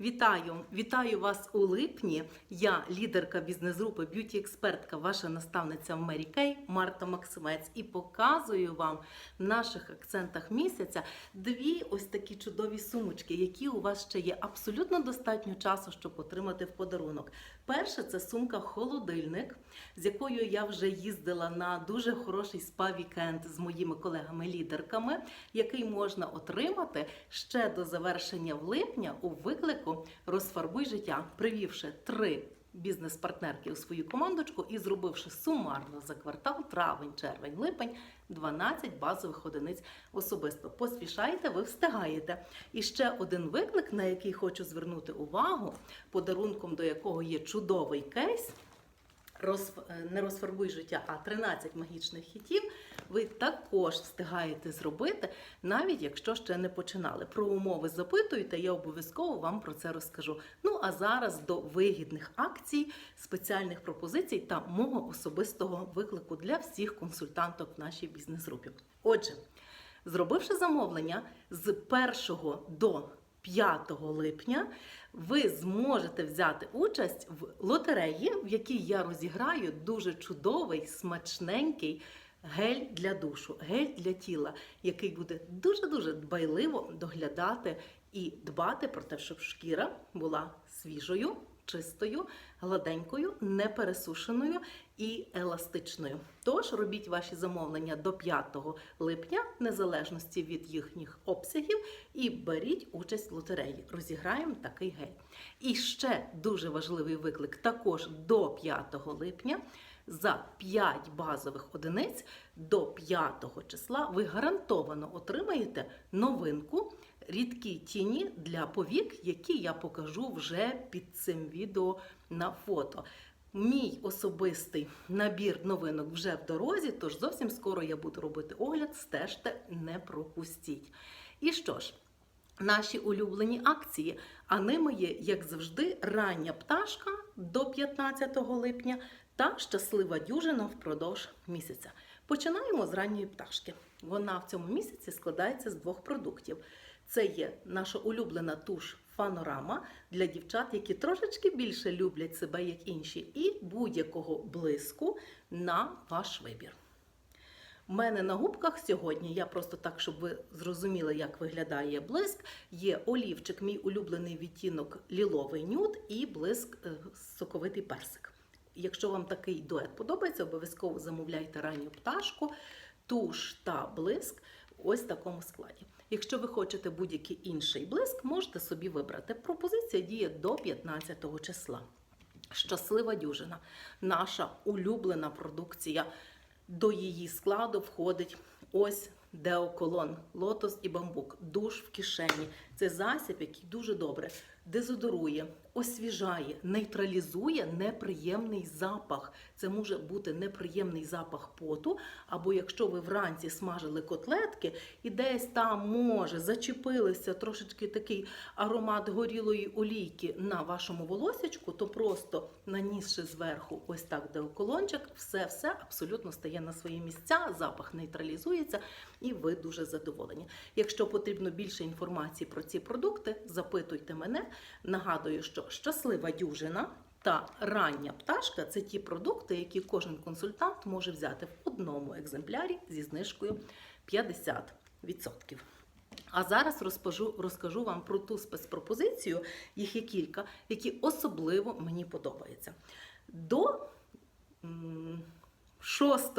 Вітаю! Вітаю вас у липні. Я лідерка бізнес-групи б'юті-експертка, ваша наставниця в Мері Кей Марта Максимець, і показую вам в наших акцентах місяця дві ось такі чудові сумочки, які у вас ще є абсолютно достатньо часу, щоб отримати в подарунок. Перша це сумка холодильник, з якою я вже їздила на дуже хороший спа-вікенд з моїми колегами-лідерками, який можна отримати ще до завершення в липня у виклику Розфарбуй життя, привівши три бізнес-партнерки у свою командочку і зробивши сумарно за квартал травень, червень, липень 12 базових одиниць особисто. Поспішайте, ви встигаєте. І ще один виклик, на який хочу звернути увагу, подарунком до якого є чудовий кейс. Роз, е, не розфарбуй життя, а 13 магічних хітів, ви також встигаєте зробити, навіть якщо ще не починали. Про умови запитуйте, я обов'язково вам про це розкажу. Ну а зараз до вигідних акцій, спеціальних пропозицій та мого особистого виклику для всіх консультанток в нашій бізнес-групі. Отже, зробивши замовлення з 1 до 5 липня ви зможете взяти участь в лотереї, в якій я розіграю дуже чудовий, смачненький гель для душу, гель для тіла, який буде дуже-дуже дбайливо доглядати і дбати про те, щоб шкіра була свіжою, чистою, гладенькою, непересушеною і еластичною. Тож робіть ваші замовлення до 5 липня, незалежності від їхніх обсягів, і беріть участь в лотереї. Розіграємо такий гель. І ще дуже важливий виклик: також до 5 липня. За 5 базових одиниць до 5 числа ви гарантовано отримаєте новинку рідкі тіні для повік, які я покажу вже під цим відео на фото. Мій особистий набір новинок вже в дорозі, тож зовсім скоро я буду робити огляд, стежте, не пропустіть. І що ж, наші улюблені акції, а ними є, як завжди, рання пташка до 15 липня та щаслива дюжина впродовж місяця. Починаємо з ранньої пташки. Вона в цьому місяці складається з двох продуктів. Це є наша улюблена туш Фанорама для дівчат, які трошечки більше люблять себе, як інші, і будь-якого блиску на ваш вибір. У мене на губках сьогодні, я просто так, щоб ви зрозуміли, як виглядає блиск, є олівчик, мій улюблений відтінок ліловий нюд і блиск е, соковитий персик. Якщо вам такий дует подобається, обов'язково замовляйте ранню пташку, туш та блиск ось в такому складі. Якщо ви хочете будь-який інший блиск, можете собі вибрати. Пропозиція діє до 15 числа. Щаслива дюжина, наша улюблена продукція. До її складу входить ось деоколон, лотос і бамбук, душ в кишені. Це засіб, який дуже добре дезодорує, освіжає, нейтралізує неприємний запах. Це може бути неприємний запах поту, або якщо ви вранці смажили котлетки і десь там може зачепилися трошечки такий аромат горілої олійки на вашому волосячку, то просто нанісши зверху ось так деоколончик, все-все абсолютно стає на свої місця, запах нейтралізується, і ви дуже задоволені. Якщо потрібно більше інформації про ці продукти, запитуйте мене. Нагадую, що щаслива дюжина та рання пташка це ті продукти, які кожен консультант може взяти в одному екземплярі зі знижкою 50%. А зараз розкажу, розкажу вам про ту спецпропозицію, їх є кілька, які особливо мені подобаються. До 6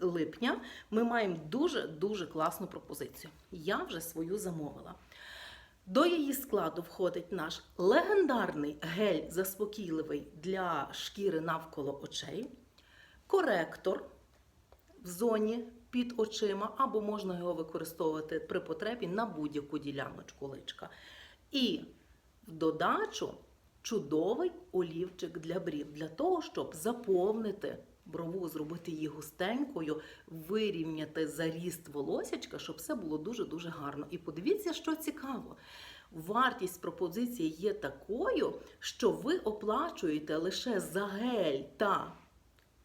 липня ми маємо дуже-дуже класну пропозицію. Я вже свою замовила. До її складу входить наш легендарний гель заспокійливий для шкіри навколо очей, коректор в зоні під очима, або можна його використовувати при потребі на будь-яку діляночку личка. І в додачу чудовий олівчик для брів, для того, щоб заповнити брову, зробити її густенькою, вирівняти заріст волосячка, щоб все було дуже-дуже гарно. І подивіться, що цікаво. Вартість пропозиції є такою, що ви оплачуєте лише за гель та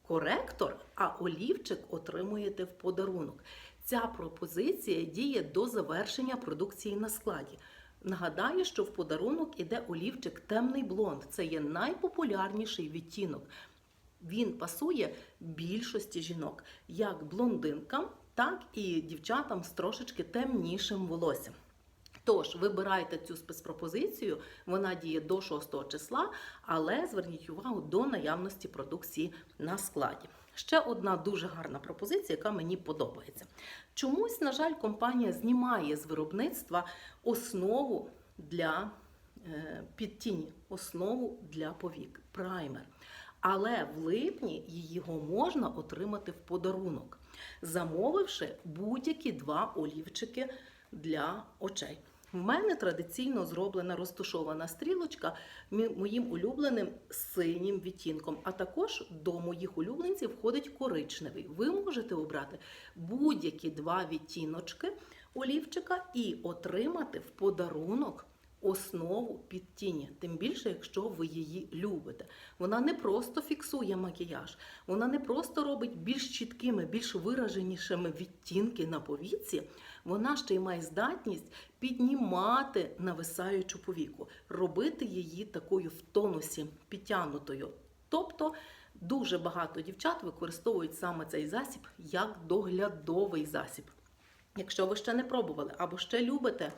коректор, а олівчик отримуєте в подарунок. Ця пропозиція діє до завершення продукції на складі. Нагадаю, що в подарунок іде олівчик темний блонд. Це є найпопулярніший відтінок. Він пасує більшості жінок, як блондинкам, так і дівчатам з трошечки темнішим волоссям. Тож вибирайте цю спецпропозицію, вона діє до 6 числа, але зверніть увагу до наявності продукції на складі. Ще одна дуже гарна пропозиція, яка мені подобається. Чомусь, на жаль, компанія знімає з виробництва основу для е, підтіні, основу для повік, праймер. Але в липні його можна отримати в подарунок, замовивши будь-які два олівчики для очей. В мене традиційно зроблена розташована стрілочка моїм улюбленим синім відтінком. А також до моїх улюбленців входить коричневий. Ви можете обрати будь-які два відтіночки олівчика і отримати в подарунок основу під тіні. Тим більше, якщо ви її любите. Вона не просто фіксує макіяж, вона не просто робить більш чіткими, більш вираженішими відтінки на повіці. Вона ще й має здатність піднімати нависаючу повіку, робити її такою в тонусі, підтягнутою. Тобто дуже багато дівчат використовують саме цей засіб як доглядовий засіб. Якщо ви ще не пробували або ще любите,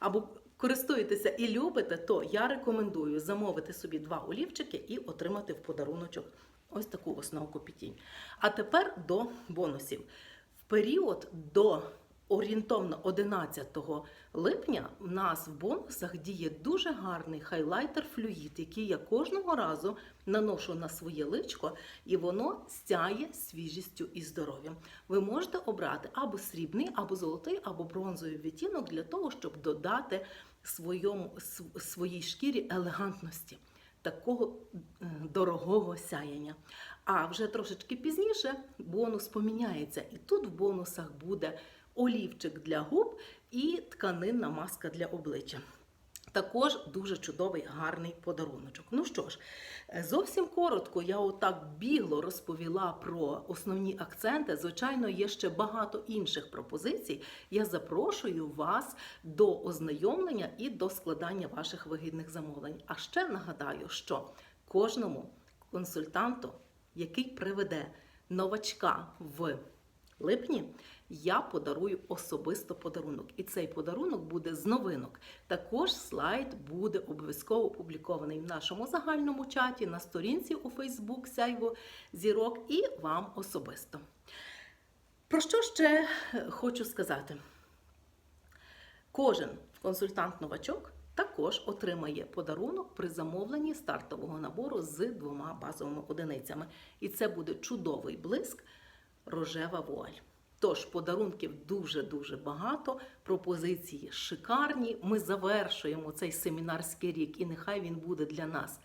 або користуєтеся і любите, то я рекомендую замовити собі два олівчики і отримати в подаруночок ось таку основку підтінь. А тепер до бонусів. В період до орієнтовно 11 липня в нас в бонусах діє дуже гарний хайлайтер флюїд, який я кожного разу наношу на своє личко, і воно стяє свіжістю і здоров'ям. Ви можете обрати або срібний, або золотий, або бронзовий відтінок для того, щоб додати своєму, своїй шкірі елегантності. Такого дорогого сяяння. А вже трошечки пізніше бонус поміняється. І тут в бонусах буде олівчик для губ і тканинна маска для обличчя. Також дуже чудовий гарний подаруночок. Ну що ж, е, зовсім коротко я отак бігло розповіла про основні акценти. Звичайно, є ще багато інших пропозицій. Я запрошую вас до ознайомлення і до складання ваших вигідних замовлень. А ще нагадаю, що кожному консультанту, який приведе новачка в липні, я подарую особисто подарунок. І цей подарунок буде з новинок. Також слайд буде обов'язково опублікований в нашому загальному чаті, на сторінці у Facebook Сяйво Зірок і вам особисто. Про що ще е, хочу сказати? Кожен консультант-новачок також отримає подарунок при замовленні стартового набору з двома базовими одиницями. І це буде чудовий блиск рожева вуаль. Тож подарунків дуже-дуже багато, пропозиції шикарні. Ми завершуємо цей семінарський рік, і нехай він буде для нас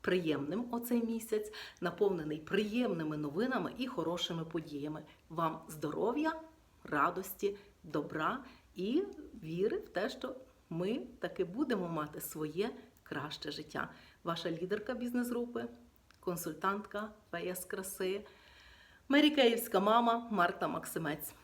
приємним оцей місяць, наповнений приємними новинами і хорошими подіями. Вам здоров'я, радості, добра і віри в те, що ми таки будемо мати своє краще життя. Ваша лідерка бізнес-групи, консультантка, з краси, Мерікеївська мама Марта Максимець.